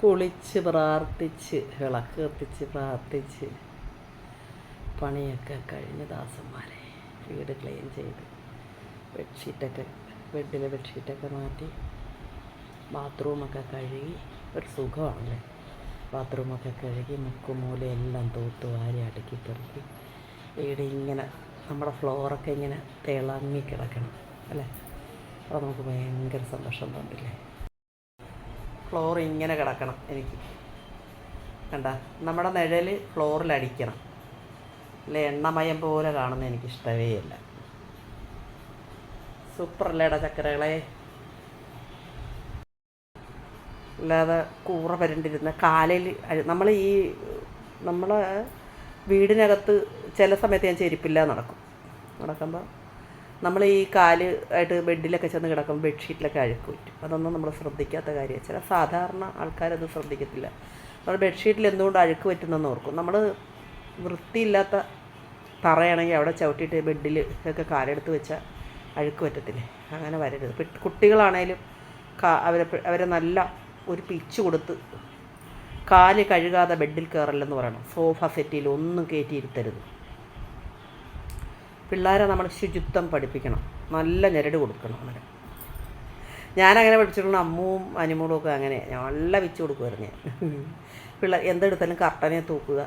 കുളിച്ച് പ്രാർത്ഥിച്ച് വിളക്ക് കത്തിച്ച് പ്രാർത്ഥിച്ച് പണിയൊക്കെ കഴിഞ്ഞ് ദാസന്മാരെ വീട് ക്ലീൻ ചെയ്ത് ബെഡ്ഷീറ്റൊക്കെ ബെഡിലെ ബെഡ്ഷീറ്റൊക്കെ മാറ്റി ബാത്റൂമൊക്കെ കഴുകി. ഒരു സുഖമാണല്ലേ ബാത്റൂമൊക്കെ കഴുകി മുക്കുമൂല എല്ലാം തൂത്ത് വാരി അടുക്കി പെറുക്കി. വീട് ഇങ്ങനെ നമ്മുടെ ഫ്ലോറൊക്കെ ഇങ്ങനെ തിളങ്ങി കിടക്കണം അല്ലേ? അപ്പോൾ നമുക്ക് ഭയങ്കര സന്തോഷം തോന്നില്ലേ? ഫ്ലോർ ഇങ്ങനെ കിടക്കണം എനിക്ക്. കണ്ട? നമ്മുടെ നിഴൽ ഫ്ലോറിൽ അടിക്കണം. അല്ലെ? എണ്ണമയം പോലെ കാണുന്ന എനിക്കിഷ്ടമേ അല്ല സൂപ്പർ അല്ലേടാ ചക്കരകളെ? അല്ലാതെ കൂറ വരണ്ടിരുന്ന കാലിൽ നമ്മൾ ഈ നമ്മൾ വീടിനകത്ത് ചില സമയത്ത് ഞാൻ ചെരുപ്പില്ലാതെ നടക്കും. നടക്കുമ്പോൾ നമ്മൾ ഈ കാൽ ആയിട്ട് ബെഡിലൊക്കെ ചെന്ന് കിടക്കുമ്പോൾ ബെഡ്ഷീറ്റിലൊക്കെ അഴുക്ക് പറ്റും അതൊന്നും നമ്മൾ ശ്രദ്ധിക്കാത്ത കാര്യമാണ്. ചില സാധാരണ ആൾക്കാരത് ശ്രദ്ധിക്കത്തില്ല. നമ്മൾ ബെഡ്ഷീറ്റിൽ എന്തുകൊണ്ട് അഴുക്ക് പറ്റുന്നെന്ന് ഓർക്കും. നമ്മൾ വൃത്തിയില്ലാത്ത തറയാണെങ്കിൽ അവിടെ ചവിട്ടിയിട്ട് ബെഡിൽ ഒക്കെ കാലെടുത്ത് വെച്ചാൽ അഴുക്ക് പറ്റത്തില്ലേ? അങ്ങനെ വരരുത്. കുട്ടികളാണേലും അവരെ അവരെ നല്ല ഒരു പിച്ച് കൊടുത്ത് കാൽ കഴുകാതെ ബെഡിൽ കയറല്ലെന്ന് പറയണം. സോഫ സെറ്റിൽ ഒന്നും കയറ്റിയിരുത്തരുത് പിള്ളേരെ നമ്മൾ ശുചിത്വം പഠിപ്പിക്കണം. നല്ല ഞെരട് കൊടുക്കണം അവരെ. ഞാനങ്ങനെ പഠിച്ചിട്ടുള്ള അമ്മുവും അനിമോളും ഒക്കെ അങ്ങനെ. നല്ല വെച്ച് കൊടുക്കുമായിരുന്നു ഞാൻ. പിള്ളേർ എന്തെടുത്താലും കർട്ടനെ തൂക്കുക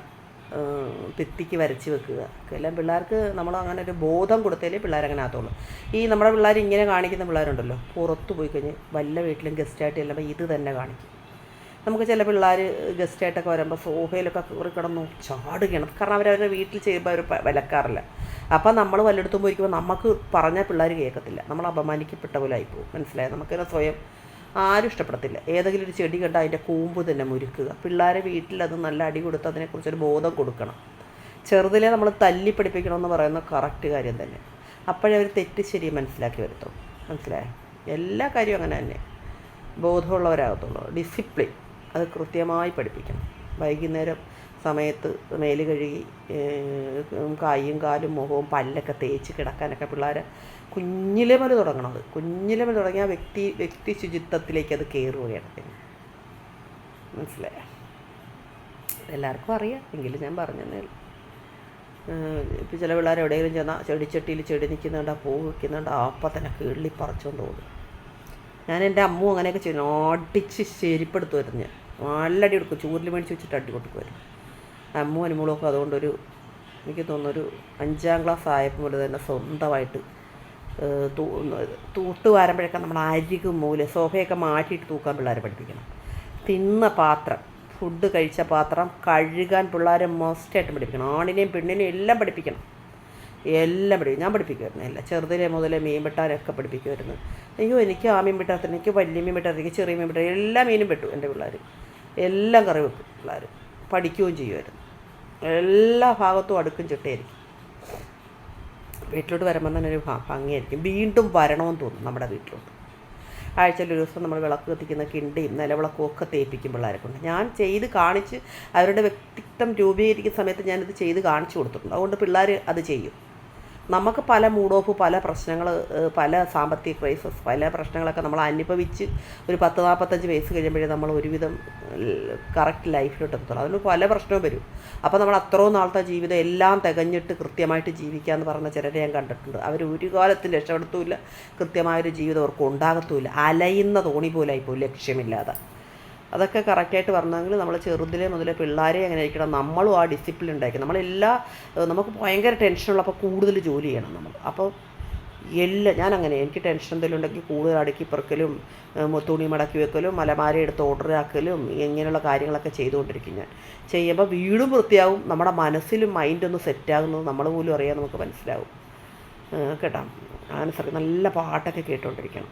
ഭിത്തിക്ക് വരച്ച് വെക്കുക. എല്ലാം പിള്ളേർക്ക് നമ്മൾ അങ്ങനെ ഒരു ബോധം കൊടുത്താലേ പിള്ളേരങ്ങനെ ആകത്തുള്ളൂ. ഈ നമ്മുടെ പിള്ളേർ ഇങ്ങനെ കാണിക്കുന്ന പിള്ളേരുണ്ടല്ലോ പുറത്ത് പോയി കഴിഞ്ഞ് വല്ല വീട്ടിലും ഗസ്റ്റായിട്ട് ചെല്ലുമ്പോൾ ഇത് തന്നെ കാണിക്കും. നമുക്ക് ചില പിള്ളേർ ഗസ്റ്റായിട്ടൊക്കെ വരുമ്പോൾ സോഫയിലൊക്കെ കയറി കിടന്നു ചാടുകയാണ്. കാരണം അവരവരുടെ വീട്ടിൽ ചെയ്യുമ്പോൾ അവർ വിലക്കാറില്ല. അപ്പം നമ്മൾ വല്ലയിടത്തും പോയിരിക്കുമ്പോൾ നമുക്ക് പറഞ്ഞാൽ പിള്ളേർ കേൾക്കത്തില്ല. നമ്മൾ അപമാനിക്കപ്പെട്ട പോലെ ആയിപ്പോവും. മനസ്സിലായത് നമുക്കതിനെ സ്വയം ആരും ഇഷ്ടപ്പെടത്തില്ല. ഏതെങ്കിലും ഒരു ചെടി കണ്ടാൽ അതിന്റെ കൂമ്പ് തന്നെ മുരുക്കുക. പിള്ളേരെ വീട്ടിൽ അത് നല്ല അടി കൊടുത്ത് അതിനെക്കുറിച്ചൊരു ബോധം കൊടുക്കണം. ചെറുതിലെ നമ്മൾ തല്ലി പഠിപ്പിക്കണമെന്ന് പറയുന്ന കറക്റ്റ് കാര്യം തന്നെ. അപ്പോഴേ അവർ തെറ്റ് ശരി മനസ്സിലാക്കി വരുത്തും മനസ്സിലായോ? എല്ലാ കാര്യവും അങ്ങനെ തന്നെ. ബോധമുള്ളവരാകത്തുള്ളൂ. ഡിസിപ്ലിൻ അത് കൃത്യമായി പഠിപ്പിക്കണം. വൈകുന്നേരം സമയത്ത് മേൽ കഴുകി കായും കാലും മുഖവും പല്ലൊക്കെ തേച്ച് കിടക്കാനൊക്കെ പിള്ളേരെ കുഞ്ഞിലെ മുതൽ തുടങ്ങണം അത്. കുഞ്ഞിലെ മുതൽ തുടങ്ങിയ വ്യക്തി വ്യക്തി ശുചിത്വത്തിലേക്ക് അത് കയറുകയാണ് പിന്നെ. മനസ്സിലായ? എല്ലാവർക്കും അറിയാം. എങ്കിലും ഞാൻ പറഞ്ഞതേ ഉള്ളൂ. ഇപ്പം ചില പിള്ളേർ എവിടെയെങ്കിലും ചെന്നാൽ ചെടിച്ചട്ടിയിൽ ചെടി നിൽക്കുന്നുണ്ട് പൂ വയ്ക്കുന്നുണ്ട് അപ്പം തന്നെ കീളി പറിച്ചുകൊണ്ട് പോകും ഞാൻ എന്റെ അമ്മ അങ്ങനെയൊക്കെ ചെയ്യുന്നു. അടിച്ച് ശരിപ്പെടുത്തുമായിരുന്നു ഞാൻ. നല്ല അടി കൊടുക്കും ചൂരിൽ മേടിച്ച് വെച്ചിട്ട് അടി കൊടുക്കുമായിരുന്നു അമ്മും അനുമോളൊക്കെ അതുകൊണ്ടൊരു എനിക്ക് തോന്നുന്നൊരു അഞ്ചാം ക്ലാസ് ആയപ്പോൾ മുതൽ തന്നെ സ്വന്തമായിട്ട് തൂട്ട് വാരുമ്പോഴൊക്കെ നമ്മൾ അരികും മൂല സോഫയൊക്കെ മാറ്റിയിട്ട് തൂക്കാൻ പിള്ളേരെ പഠിപ്പിക്കണം. തിന്ന പാത്രം ഫുഡ് കഴിച്ച പാത്രം കഴുകാൻ പിള്ളേരെ മസ്റ്റായിട്ട് പഠിപ്പിക്കണം. ആണിനെയും പെണ്ണിനെയും എല്ലാം പഠിപ്പിക്കണം. എല്ലാം പഠിക്കും ഞാൻ പഠിപ്പിക്കുമായിരുന്നു. എല്ലാം ചെറുതിലെ മുതലേ മീൻ വെട്ടാനൊക്കെ പഠിപ്പിക്കുമായിരുന്നു. അയ്യോ എനിക്ക് ആ മീൻ വെട്ടാത്ത എനിക്ക് വലിയ മീൻ വെട്ടാത്ത എനിക്ക് ചെറിയ മീൻ വെട്ടാത്ത എല്ലാ മീനും വെട്ടു എന്റെ പിള്ളേർ എല്ലാം കറി വെക്കും പിള്ളേർ പഠിക്കുകയും ചെയ്യുമായിരുന്നു. എല്ലാ ഭാഗത്തും അടുക്കും ചിട്ടയായിരിക്കും. വീട്ടിലോട്ട് വരുമ്പോൾ തന്നെ ഒരു ഭംഗിയായിരിക്കും. വീണ്ടും വരണമെന്ന് തോന്നും നമ്മുടെ വീട്ടിലോട്ട്. ആഴ്ചയിൽ ഒരു ദിവസം നമ്മൾ വിളക്ക് കത്തിക്കുന്ന കിണ്ടിയും നിലവിളക്കും ഒക്കെ തേപ്പിക്കും പിള്ളേരെ കൊണ്ട്. ഞാൻ ചെയ്ത് കാണിച്ച് അവരുടെ വ്യക്തിത്വം രൂപീകരിക്കുന്ന സമയത്ത് ഞാനിത് ചെയ്ത് കാണിച്ചു കൊടുത്തിട്ടുണ്ട്. അതുകൊണ്ട് പിള്ളേർ അത് ചെയ്യും. നമുക്ക് പല മൂഡ് ഓഫ് പല പ്രശ്നങ്ങൾ പല സാമ്പത്തിക ക്രൈസസ് പല പ്രശ്നങ്ങളൊക്കെ നമ്മൾ അനുഭവിച്ച് ഒരു പത്ത് നാൽപ്പത്തഞ്ച് വയസ്സ് കഴിയുമ്പോഴേ നമ്മൾ ഒരുവിധം കറക്റ്റ് ലൈഫിലോട്ട് എത്തുള്ളൂ അതിന് പല പ്രശ്നവും വരും. അപ്പോൾ നമ്മൾ അത്രയും നാളത്തെ ജീവിതം എല്ലാം തികഞ്ഞിട്ട് കൃത്യമായിട്ട് ജീവിക്കുക എന്ന് പറഞ്ഞ ചിലരെ ഞാൻ കണ്ടിട്ടുണ്ട്. അവർ ഒരു കാലത്തും രക്ഷപ്പെടുത്തൂല്ല. കൃത്യമായൊരു ജീവിതം അവർക്ക് ഉണ്ടാകത്തുമില്ല അലയുന്ന തോണി പോലായിപ്പോൾ ലക്ഷ്യമില്ലാതെ. അതൊക്കെ കറക്റ്റായിട്ട് വരണമെങ്കിൽ നമ്മൾ ചെറുതിലെ മുതലേ പിള്ളേരെ എങ്ങനെ ആയിരിക്കണം നമ്മളും ആ ഡിസിപ്ലിൻ ഉണ്ടായിരിക്കും നമ്മളെല്ലാ നമുക്ക് ഭയങ്കര ടെൻഷനുള്ളപ്പോൾ കൂടുതൽ ജോലി ചെയ്യണം നമ്മൾ. അപ്പോൾ എല്ലാം ഞാൻ അങ്ങനെ എനിക്ക് ടെൻഷൻ എന്തെങ്കിലും ഉണ്ടെങ്കിൽ കൂടുതൽ അടുക്കി പെറുക്കലും തുണി മടക്കി വെക്കലും മലമാരി എടുത്ത് ഓർഡർ ആക്കലും ഇങ്ങനെയുള്ള കാര്യങ്ങളൊക്കെ ചെയ്തുകൊണ്ടിരിക്കും ഞാൻ. ചെയ്യുമ്പോൾ വീടും വൃത്തിയാവും. നമ്മുടെ മനസ്സിലും മൈൻഡൊന്ന് സെറ്റാകുന്നത് നമ്മൾ പോലും അറിയാൻ നമുക്ക് മനസ്സിലാവും. കേട്ടോ? അങ്ങനെ നല്ല പാട്ടൊക്കെ കേട്ടുകൊണ്ടിരിക്കണം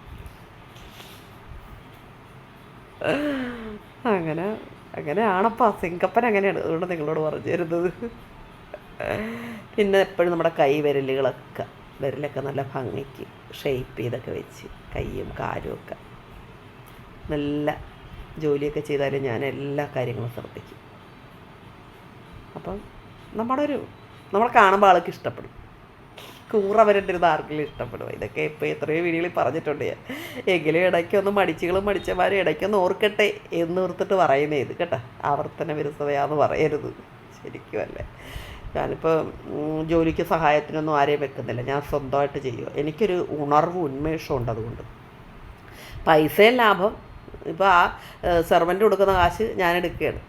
അങ്ങനെ അങ്ങനെയാണപ്പാ സിങ്കപ്പൻ അങ്ങനെയാണ്. അതുകൊണ്ട് നിങ്ങളോട് പറഞ്ഞു തരുന്നത്. പിന്നെ എപ്പോഴും നമ്മുടെ കൈ വിരലുകളൊക്കെ വിരലൊക്കെ നല്ല ഭംഗിക്ക് ഷേപ്പ് ചെയ്തൊക്കെ വെച്ച് കൈയും കാലും ഒക്കെ നല്ല ജോലിയൊക്കെ ചെയ്താലും ഞാൻ എല്ലാ കാര്യങ്ങളും ശ്രദ്ധിക്കും. അപ്പം നമ്മുടെ ഒരു നമ്മളെ കാണുമ്പോൾ ആൾക്ക് ഇഷ്ടപ്പെടും. കൂറ വരണ്ടിരുന്ന ആർക്കെങ്കിലും ഇഷ്ടപ്പെടുമോ? ഇതൊക്കെ ഇപ്പോൾ എത്രയോ വീഡിയോയിൽ പറഞ്ഞിട്ടുണ്ട് ഞാൻ. എങ്കിലും ഇടയ്ക്കൊന്ന് മടിച്ചുകളും മടിച്ചമാരും ഇടയ്ക്കൊന്ന് ഓർക്കട്ടെ എന്ന് ഓർത്തിട്ട് പറയുന്നേ ഇത് കേട്ടോ. ആവർത്തന വിരസതയാന്ന് പറയരുത്. ശരിക്കും അല്ലേ? ഞാനിപ്പോൾ ജോലിക്ക് സഹായത്തിനൊന്നും ആരെയും വെക്കുന്നില്ല. ഞാൻ സ്വന്തമായിട്ട് ചെയ്യുക എനിക്കൊരു ഉണർവ് ഉന്മേഷം ഉണ്ട് അതുകൊണ്ട്. പൈസയും ലാഭം. ഇപ്പോൾ ആ സെർവന്റ് കൊടുക്കുന്ന കാശ് ഞാൻ എടുക്കുകയാണ്.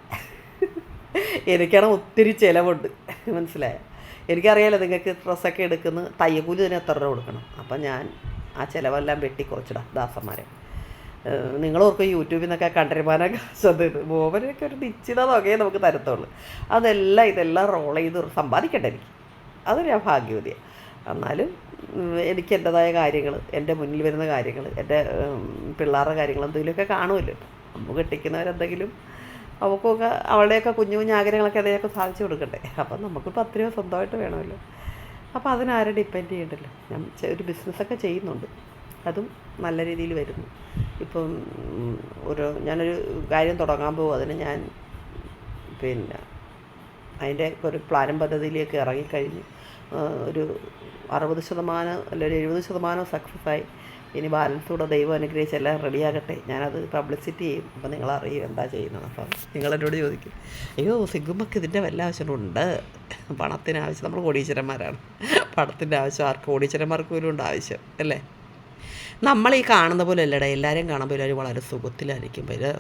എനിക്കാണ് ഒത്തിരി ചിലവുണ്ട്. മനസ്സിലായോ? എനിക്കറിയാലോ നിങ്ങൾക്ക് ഡ്രസ്സൊക്കെ എടുക്കുന്ന തയ്യക്കൂലി തന്നെ എത്ര രൂപ കൊടുക്കണം? അപ്പം ഞാൻ ആ ചിലവെല്ലാം വെട്ടി കുറച്ചിടാം ദാസന്മാരെ. നിങ്ങൾ ഓർക്കും യൂട്യൂബിൽ നിന്നൊക്കെ കണ്ടരുമാനൊക്കെ ശ്രദ്ധ മോഹനൊക്കെ ഒരു നിശ്ചിത തുകയെ നമുക്ക് തരത്തുള്ളൂ. അതെല്ലാം ഇതെല്ലാം റോൾ ചെയ്ത് സമ്പാദിക്കട്ടെ എനിക്ക്. അത് ഞാൻ ഭാഗ്യവതിയാണ് എന്നാലും എനിക്ക് എന്റെതായ കാര്യങ്ങൾ എന്റെ മുന്നിൽ വരുന്ന കാര്യങ്ങൾ എന്റെ പിള്ളേരുടെ കാര്യങ്ങൾ എന്തെങ്കിലുമൊക്കെ കാണുമല്ലോ. നമുക്ക് കെട്ടിക്കുന്നവരെന്തെങ്കിലും അവൾക്കൊക്കെ അവളുടെയൊക്കെ കുഞ്ഞു കുഞ്ഞു ആഗ്രഹങ്ങളൊക്കെ അതിനൊക്കെ സാധിച്ചു കൊടുക്കട്ടെ അപ്പം നമുക്ക് പത്ത് രൂപ സ്വന്തമായിട്ട് വേണമല്ലോ. അപ്പോൾ അതിനാരും ഡിപ്പെൻഡ് ചെയ്യണ്ടല്ലോ. ഞാൻ ഒരു ബിസിനസ്സൊക്കെ ചെയ്യുന്നുണ്ട്. അതും നല്ല രീതിയിൽ വരുന്നു. ഇപ്പം ഒരു ഞാനൊരു കാര്യം തുടങ്ങാൻ പോകും അതിന് ഞാൻ പിന്നെ അതിന്റെ ഒരു പ്ലാനും പദ്ധതിയിലേക്ക് ഇറങ്ങിക്കഴിഞ്ഞ് ഒരു അറുപത് ശതമാനം അല്ലെങ്കിൽ എഴുപത് ശതമാനം സക്സസ്സായി ഇനി ബാലൻസ് കൂടെ ദൈവം അനുഗ്രഹിച്ച് എല്ലാം റെഡിയാകട്ടെ ഞാനത് പബ്ലിസിറ്റി ചെയ്യും. അപ്പോൾ നിങ്ങൾ അറിയും എന്താ ചെയ്യുന്നത്. അപ്പം നിങ്ങളെന്നോട് ചോദിക്കും അയ്യോ സിഗുമ്മക്ക് ഇതിന്റെ വല്ല ആവശ്യമുണ്ട് പണത്തിന് ആവശ്യം നമ്മൾ കോടീശ്വരന്മാരാണ്. പണത്തിന്റെ ആവശ്യം ആർക്ക് കോടീശ്വരന്മാർക്ക് പോലും ഉണ്ട് ആവശ്യം അല്ലേ? നമ്മൾ ഈ കാണുന്ന പോലെ അല്ലടാ എല്ലാവരെയും കാണുമ്പോൾ എല്ലാവരും വളരെ സുഖത്തിലായിരിക്കും. പിന്നെ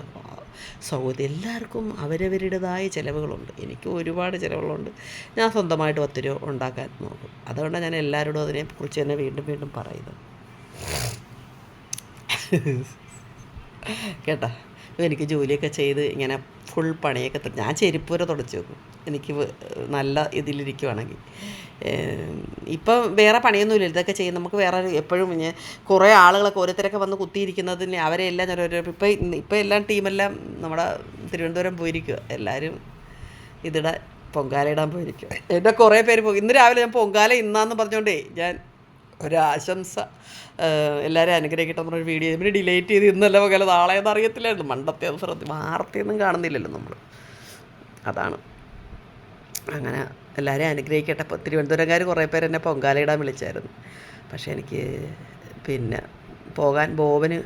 സൗകര്യം എല്ലാവർക്കും അവരവരുടേതായ ചിലവുകളുണ്ട്. എനിക്ക് ഒരുപാട് ചിലവുകളുണ്ട്. ഞാൻ സ്വന്തമായിട്ട് പത്ത് രൂപ ഉണ്ടാക്കാൻ നോക്കും. അതുകൊണ്ടാണ് ഞാൻ എല്ലാവരോടും അതിനെക്കുറിച്ച് തന്നെ വീണ്ടും വീണ്ടും പറയുന്നത്. കേട്ടോ. എനിക്ക് ജോലിയൊക്കെ ചെയ്ത് ഇങ്ങനെ ഫുൾ പണിയൊക്കെ ഞാൻ ചെരുപ്പ് വരെ നോക്കും എനിക്ക് നല്ല ഇതിലിരിക്കുവാണെങ്കിൽ ഇപ്പം വേറെ പണിയൊന്നുമില്ല. ഇതൊക്കെ ചെയ്യും നമുക്ക് വേറെ എപ്പോഴും കുറേ ആളുകളൊക്കെ ഓരോരുത്തരൊക്കെ വന്ന് കുത്തിയിരിക്കുന്നതിന് അവരെ എല്ലാം ഞാൻ ഓരോ ഇപ്പം ഇപ്പം എല്ലാം ടീമെല്ലാം നമ്മുടെ തിരുവനന്തപുരം പോയിരിക്കുക എല്ലാവരും ഇതിടെ പൊങ്കാല ഇടാൻ പോയിരിക്കുക എന്റെ കുറേ പേര് പോയി. ഇന്ന് രാവിലെ ഞാൻ പൊങ്കാല ഇന്നാന്ന് പറഞ്ഞുകൊണ്ടേ ഞാൻ ഒരാശംസ. എല്ലാവരും അനുഗ്രഹിക്കട്ടെ എന്നൊരു വീഡിയോ പിന്നെ ഡിലേറ്റ് ചെയ്ത് ഇന്നല്ല പകല നാളെ എന്ന് അറിയത്തില്ലായിരുന്നു. മണ്ടത്തെ അത് ശ്രദ്ധ വാർത്തയൊന്നും കാണുന്നില്ലല്ലോ നമ്മൾ അതാണ്. അങ്ങനെ എല്ലാവരെയും അനുഗ്രഹിക്കട്ടെ. ഇപ്പോൾ തിരുവനന്തപുരംകാർ കുറേ പേര് എന്നെ പൊങ്കാലയിടാൻ വിളിച്ചായിരുന്നു. പക്ഷേ എനിക്ക് പിന്നെ പോകാൻ ബോബന്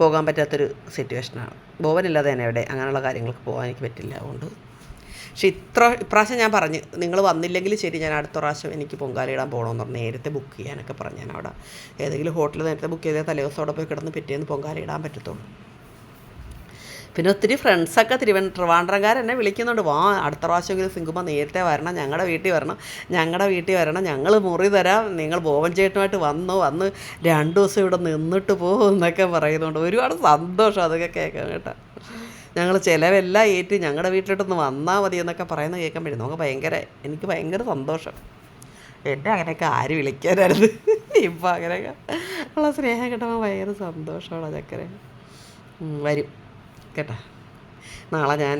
പോകാൻ പറ്റാത്തൊരു സിറ്റുവേഷനാണ് ബോബനില്ലാതെ തന്നെ എവിടെ അങ്ങനെയുള്ള കാര്യങ്ങൾക്ക് പോകാൻ എനിക്ക് പറ്റില്ല. അതുകൊണ്ട് പക്ഷെ ഇത്ര ഇപ്രാവശ്യം ഞാൻ പറഞ്ഞു നിങ്ങൾ വന്നില്ലെങ്കിൽ ശരി ഞാൻ അടുത്ത പ്രാവശ്യം എനിക്ക് പൊങ്കാലയിടാൻ പോകണമെന്ന് പറഞ്ഞു. നേരത്തെ ബുക്ക് ചെയ്യാനൊക്കെ പറഞ്ഞു ഞാൻ അവിടെ. ഏതെങ്കിലും ഹോട്ടലിൽ നേരത്തെ ബുക്ക് ചെയ്താൽ തലേദിവസം അവിടെ പോയി കിടന്ന് പിറ്റേന്ന് പൊങ്കാലയിടാൻ പറ്റത്തുള്ളൂ. പിന്നെ ഒത്തിരി ഫ്രണ്ട്സൊക്കെ തിരുവന ട്രിവാൻഡ്രംകാരെന്നെ വിളിക്കുന്നുണ്ട്. വാ അടുത്ത പ്രാവശ്യമെങ്കിലും സിംഗുമ്പോൾ നേരത്തെ വരണം ഞങ്ങളുടെ വീട്ടിൽ വരണം ഞങ്ങളുടെ വീട്ടിൽ വരണം ഞങ്ങൾ മുറി തരാം നിങ്ങൾ ബോവൻ ചേട്ടനുമായിട്ട് വന്നു വന്ന് രണ്ട് ദിവസം ഇവിടെ നിന്നിട്ട് പോകും എന്നൊക്കെ പറയുന്നുണ്ട്. ഒരുപാട് സന്തോഷം അതൊക്കെ കേൾക്കാൻ കേട്ടോ. ഞങ്ങൾ ചിലവെല്ലാം ഏറ്റ് ഞങ്ങളുടെ വീട്ടിലോട്ടൊന്ന് വന്നാൽ മതി എന്നൊക്കെ പറയുന്നത് കേൾക്കുമ്പോഴേ നമുക്ക് ഭയങ്കര എനിക്ക് ഭയങ്കര സന്തോഷം. എന്നെ അങ്ങനെയൊക്കെ ആര് വിളിക്കാനായിരുന്നു? ഇപ്പം അങ്ങനെയൊക്കെ ഉള്ള സ്നേഹം കിട്ടുമ്പോൾ ഭയങ്കര സന്തോഷമാണ് ചക്കര. വരും. കേട്ടോ. നാളെ ഞാൻ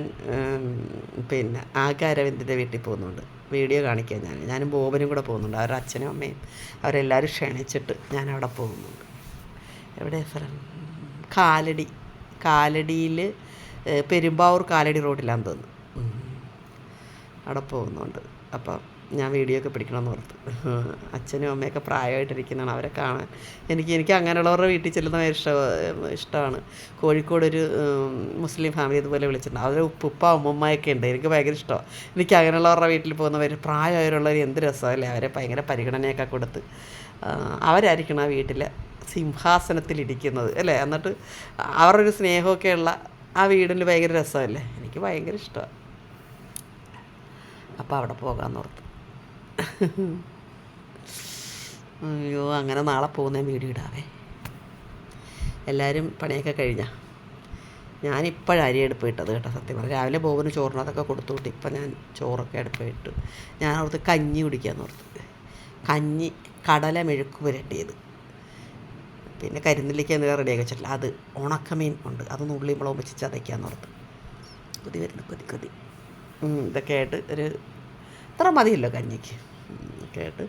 പിന്നെ ആകാരവിന്ദിന്റെ വീട്ടിൽ പോകുന്നുണ്ട്. വീഡിയോ കാണിക്കാൻ ഞാൻ. ഞാനും ബോബനും കൂടെ പോകുന്നുണ്ട്. അവരുടെ അച്ഛനും അമ്മയും അവരെല്ലാവരും ക്ഷണിച്ചിട്ട് ഞാൻ അവിടെ പോകുന്നുണ്ട്. എവിടെയാണ് സ്ഥലം കാലടി. കാലടിയിൽ പെരുമ്പാവൂർ കാലടി റോഡിലാന്ന് തോന്നുന്നു. അവിടെ പോകുന്നുണ്ട്. അപ്പം ഞാൻ വീഡിയോ ഒക്കെ പിടിക്കണമെന്ന് ഓർത്ത്. അച്ഛനും അമ്മയൊക്കെ പ്രായമായിട്ടിരിക്കുന്നതാണ്. അവരെ കാണാൻ എനിക്ക് എനിക്ക് അങ്ങനെയുള്ളവരുടെ വീട്ടിൽ ചെല്ലുന്ന ഇഷ്ട ഇഷ്ടമാണ്. കോഴിക്കോട് ഒരു മുസ്ലിം ഫാമിലി ഇതുപോലെ വിളിച്ചിട്ടുണ്ട്. അവർ ഉപ്പുപ്പ ഉമ്മമ്മയൊക്കെ ഉണ്ട്. എനിക്ക് ഭയങ്കര ഇഷ്ടമാണ് എനിക്ക് അങ്ങനെയുള്ളവരുടെ വീട്ടിൽ പോകുന്നവർ പ്രായമായവരുള്ളവർ എന്ത് രസമല്ലേ അവരെ ഭയങ്കര പരിഗണനയൊക്കെ കൊടുത്ത്. അവരായിരിക്കണം ആ വീട്ടിലെ സിംഹാസനത്തിലിരിക്കുന്നത് അല്ലേ? എന്നിട്ട് അവരുടെ ഒരു സ്നേഹമൊക്കെ ഉള്ള ആ വീടിൽ ഭയങ്കര രസമല്ലേ? എനിക്ക് ഭയങ്കര ഇഷ്ടമാണ് അപ്പോൾ അവിടെ പോകാമെന്ന് ഓർത്ത്. അയ്യോ അങ്ങനെ നാളെ പോകുന്ന വീഡിയോ ഇടാവേ. എല്ലാവരും പണിയൊക്കെ കഴിഞ്ഞാ? ഞാനിപ്പോഴാണ് അരി അടുപ്പ് ഇട്ടത് കേട്ടോ സത്യം പറഞ്ഞാൽ രാവിലെ ബോബന് ചോറിനകത്തൊക്കെ കൊടുത്തു വിട്ട് ഇപ്പം ഞാൻ ചോറൊക്കെ അടുപ്പ് ഇട്ട്. ഞാൻ ഓർത്ത് കഞ്ഞി കുടിക്കാമെന്ന് ഓർത്ത്. കഞ്ഞി കടല മെഴുക്ക് പുരട്ടിയത്. പിന്നെ കരിനെല്ലിക്ക റെഡി റെഡിയാക്കി വെച്ചിട്ടില്ല അത് ഉണക്കമീൻ ഉണ്ട്. അത് നുള്ളി മുളകും വെച്ച് ചതയ്ക്കാന്ന് ഓർത്ത്. കൊതി വരുന്നു കൊതി കൊതി. ഇതൊക്കെ ആയിട്ട് ഒരു ഇത്ര മതിയല്ലോ കഞ്ഞിക്ക്. ഒക്കെ ആയിട്ട്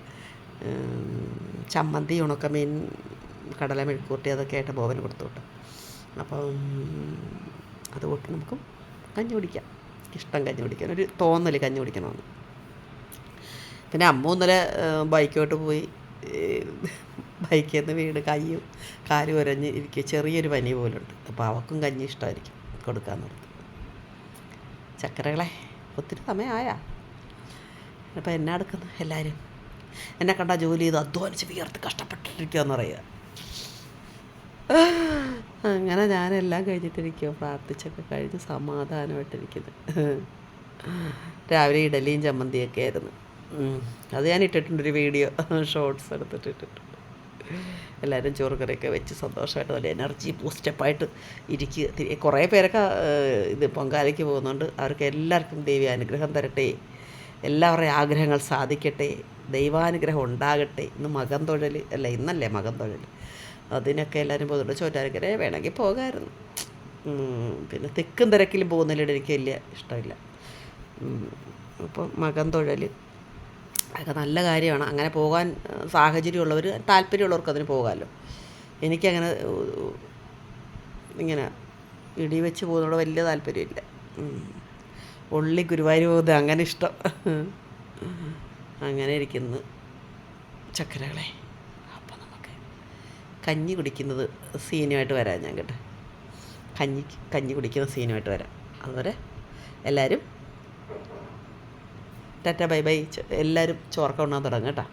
ചമ്മന്തി ഉണക്കമീൻ കടല മെഴുക്കൂട്ടി അതൊക്കെ ആയിട്ട് ബോവന് കൊടുത്തു വിട്ടു. അപ്പം അത് കൂട്ടി നമുക്ക് കഞ്ഞി കുടിക്കാം. ഇഷ്ടം കഞ്ഞി കുടിക്കാൻ. ഒരു തോന്നൽ കഞ്ഞി കുടിക്കണമെന്ന്. പിന്നെ അമ്മ ഇന്നലെ ബൈക്കോട്ട് പോയി ബൈക്കിൽ നിന്ന് വീട് കയ്യും കാലും ഉരഞ്ഞ് ഇരിക്കുക. ചെറിയൊരു പനി പോലുണ്ട്. അപ്പോൾ അവക്കും കഞ്ഞി ഇഷ്ടമായിരിക്കും കൊടുക്കാൻ നിർത്തി ചക്കരകളെ ഒത്തിരി സമയമായാ. അപ്പോൾ എന്നാ എടുക്കുന്നു എല്ലാവരും എന്നെ കണ്ടാൽ ജോലി ചെയ്ത് അധ്വാനിച്ച് വിയർത്ത് കഷ്ടപ്പെട്ടിരിക്കുകയെന്ന് പറയുക. അങ്ങനെ ഞാനെല്ലാം കഴിഞ്ഞിട്ടിരിക്കുക പ്രാർത്ഥിച്ചൊക്കെ കഴിഞ്ഞ് സമാധാനമായിട്ടിരിക്കുന്നു. രാവിലെ ഇഡലിയും ചമ്മന്തിയൊക്കെ ആയിരുന്നു. അത് ഞാൻ ഇട്ടിട്ടുണ്ട് ഒരു വീഡിയോ. ഷോർട്സ് എടുത്തിട്ട് ഇട്ടിട്ടുണ്ട്. എല്ലാവരും ചോറ് കറിയൊക്കെ വെച്ച് സന്തോഷമായിട്ട് നല്ല എനർജി ബൂസ്റ്റപ്പായിട്ട് ഇരിക്കുക. കുറേ പേരൊക്കെ ഇത് പൊങ്കാലയ്ക്ക് പോകുന്നുണ്ട്. അവർക്ക് എല്ലാവർക്കും ദേവി അനുഗ്രഹം തരട്ടെ. എല്ലാവരുടെയും ആഗ്രഹങ്ങൾ സാധിക്കട്ടെ. ദൈവാനുഗ്രഹം ഉണ്ടാകട്ടെ. ഇന്ന് മകം തൊഴിൽ അല്ല ഇന്നല്ലേ മകം തൊഴിൽ അതിനൊക്കെ എല്ലാവരും പോകുന്നുണ്ട്. ചോറ്റാനുഗ്രഹം വേണമെങ്കിൽ പോകാമായിരുന്നു പിന്നെ തെക്കും തിരക്കിലും പോകുന്നതിലൂടെ എനിക്ക് വലിയ ഇഷ്ടമില്ല. അപ്പോൾ അപ്പം മകം തൊഴൽ അതൊക്കെ നല്ല കാര്യമാണ്. അങ്ങനെ പോകാൻ സാഹചര്യമുള്ളവർ താല്പര്യമുള്ളവർക്ക് അതിന് പോകാമല്ലോ. എനിക്കങ്ങനെ ഇങ്ങനെ ഇടി വെച്ച് പോകുന്നതോട് വലിയ താല്പര്യമില്ല. ഉള്ളി ഗുരുവായൂർ പോകുന്നത് അങ്ങനെ ഇഷ്ടം. അങ്ങനെ ഇരിക്കുന്നു ചക്കരകളെ. അപ്പം നമുക്ക് കഞ്ഞി കുടിക്കുന്നത് സീനുമായിട്ട് വരാം ഞാൻ കേട്ടോ. കഞ്ഞി കഞ്ഞി കുടിക്കുന്ന സീനുമായിട്ട് വരാം. അതുവരെ എല്ലാവരും ടാറ്റ ബൈ ബൈ എല്ലാവരും ചോർക്ക ഉണ്ണാൻ തുടങ്ങും കേട്ടോ.